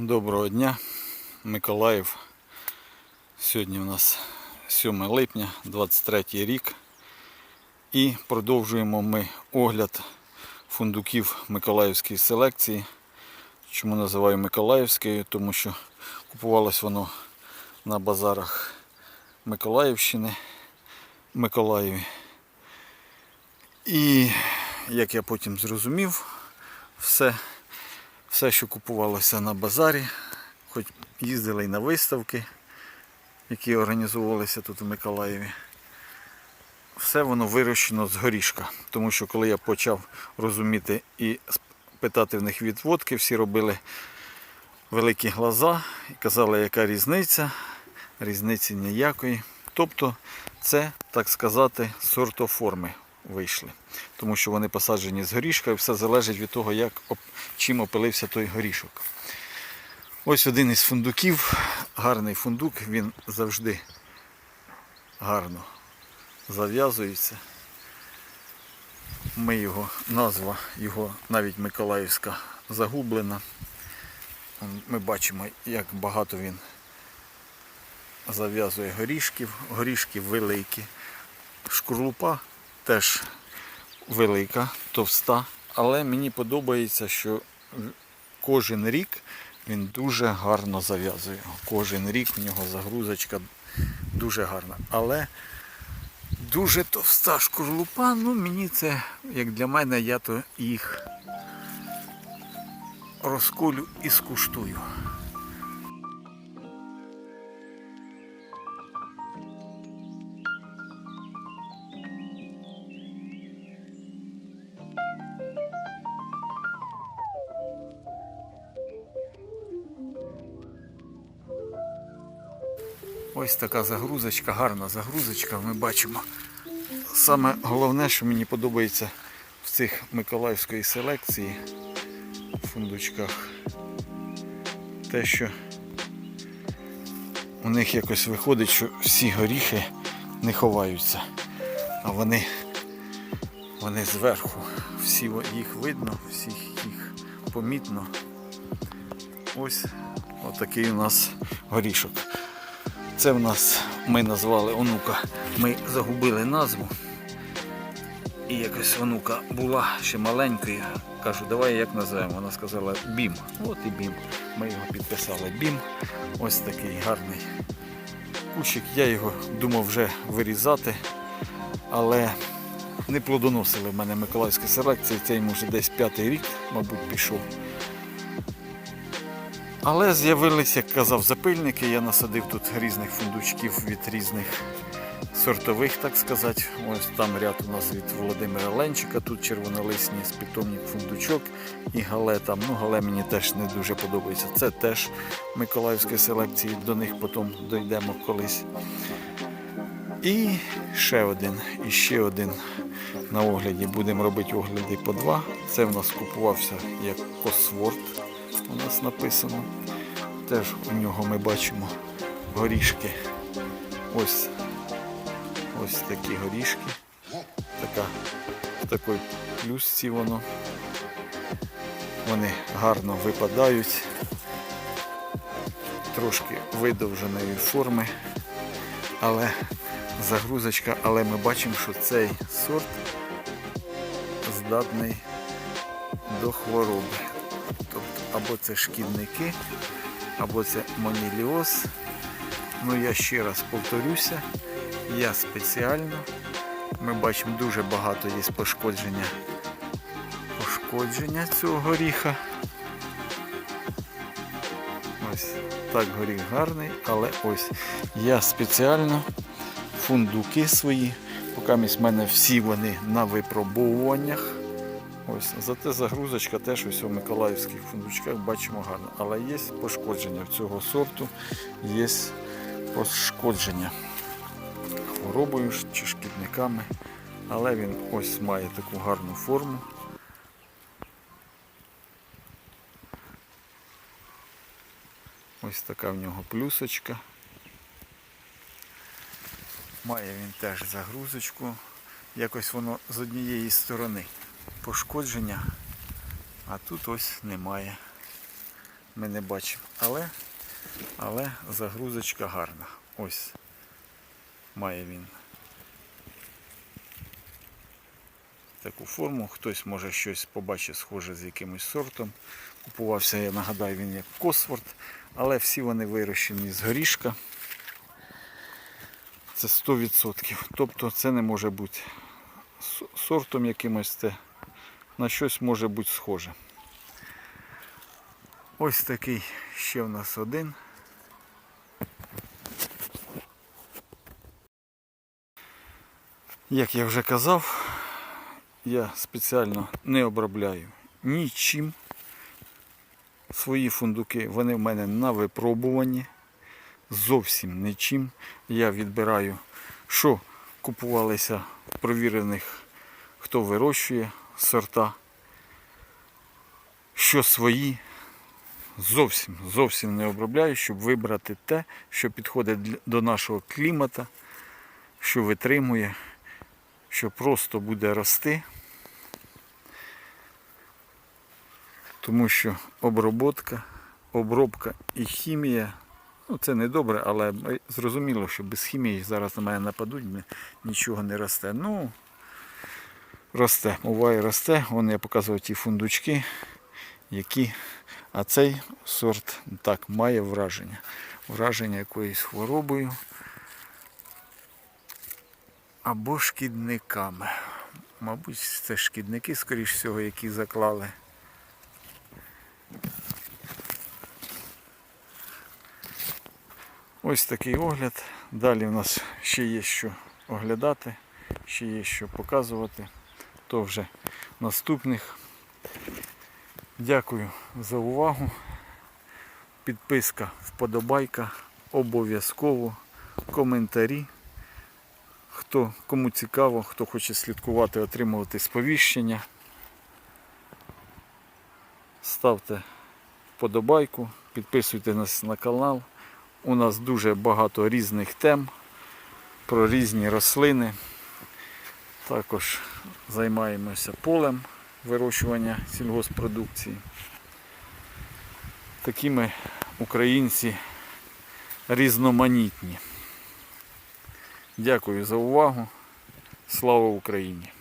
Доброго дня, Миколаїв. Сьогодні у нас 7 липня, 23 рік. І продовжуємо ми огляд фундуків Миколаївської селекції. Чому називаю Миколаївською? Тому що купувалось воно на базарах Миколаївщини, Миколаєві. І як я потім зрозумів, все все, що купувалося на базарі, хоч їздили і на виставки, які організовувалися тут у Миколаєві. Все воно вирощено з горішка. Тому що коли я почав розуміти і питати в них відводки, всі робили великі глаза і казали, яка різниця. Різниці ніякої. Тобто це, так сказати, сортоформи вийшли. Тому що вони посаджені з горішка і все залежить від того, як, чим опилився той горішок. Ось один із фундуків, гарний фундук, він завжди гарно зав'язується. Ми його, назва його навіть Миколаївська загублена. Ми бачимо, як багато він зав'язує горішків, горішки великі. Шкурлупа теж велика, товста, але мені подобається, що кожен рік він дуже гарно зав'язує. Кожен рік у нього загрузочка дуже гарна. Але дуже товста шкурлупа, ну мені це, як для мене, я то їх розколю і скуштую. Ось така загрузочка, гарна загрузочка, ми бачимо. Саме головне, що мені подобається в цих миколаївської селекції в фундучках, те, що у них якось виходить, що всі горіхи не ховаються, а вони, вони зверху. Всі їх видно, всіх їх помітно. Ось отакий у нас горішок. Це в нас ми назвали онука. Ми загубили назву. І якось онука була ще маленькою. Кажу, давай як називаємо. Вона сказала Бім. От і Бім. Ми його підписали Бім. Ось такий гарний кущик. Я його думав вже вирізати, але не плодоносили в мене Миколаївські селекції. Це йому вже десь п'ятий рік, мабуть, пішов. Але з'явилися, як казав, запильники. Я насадив тут різних фундучків від різних сортових, так сказати. Ось там ряд у нас від Володимира Ленчика, тут червонолисні спітомник фундучок і гале там. Ну, гале мені теж не дуже подобається. Це теж Миколаївської селекції, до них потім дійдемо колись. І ще один, і ще один на огляді. Будемо робити огляди по два. Це в нас купувався як Косворд у нас написано. Теж у нього ми бачимо горішки. Ось ось такі горішки. Така, в такій плюсці воно. Вони гарно випадають, трошки видовженої форми, але загрузочка, але ми бачимо, що цей сорт здатний до хвороби. Або це шкідники, або це моніліоз. Ну я ще раз повторюся, я спеціально. Ми бачимо дуже багато є пошкодження пошкодження цього горіха. Ось так горіх гарний, але ось я спеціально фундуки свої, поки в мене всі вони на випробовуваннях. Ось, зате загрузочка теж ось у миколаївських фундучках бачимо гарно. Але є пошкодження в цього сорту, є пошкодження хворобою чи шкідниками. Але він ось має таку гарну форму. Ось така в нього плюсочка. Має він теж загрузочку. Якось воно з однієї сторони пошкодження, а тут ось немає. ми не бачимо. Але, але загрузочка гарна. Ось має він таку форму. Хтось може щось побачить схоже з якимось сортом. Купувався, я нагадаю, він як Косворд, але всі вони вирощені з горішка. Це 100%. Тобто це не може бути сортом якимось, це на щось може бути схоже. Ось такий ще в нас один. Як я вже казав, я спеціально не обробляю нічим. Свої фундуки, вони в мене на випробуванні. Зовсім нічим. Я відбираю, що купувалися в провірених, хто вирощує сорта, що свої. Зовсім, зовсім не обробляю, щоб вибрати те, що підходить до нашого клімата, що витримує, що просто буде рости. Тому що оброботка, обробка і хімія, ну це не добре, але зрозуміло, що без хімії зараз на мене нападуть, нічого не росте. Ну, росте, буває росте. Вон я показував ті фундучки, які. А цей сорт так має враження. Враження якоюсь хворобою або шкідниками. Мабуть, це шкідники, скоріш всього, які заклали. Ось такий огляд. Далі в нас ще є що оглядати, ще є що показувати. То вже наступних. Дякую за увагу. Підписка, вподобайка, обов'язково, коментарі. Хто кому цікаво, хто хоче слідкувати, отримувати сповіщення. Ставте вподобайку, підписуйтесь нас на канал. У нас дуже багато різних тем про різні рослини. Також займаємося полем вирощування сільгоспродукції. Такі ми українці різноманітні. Дякую за увагу. Слава Україні!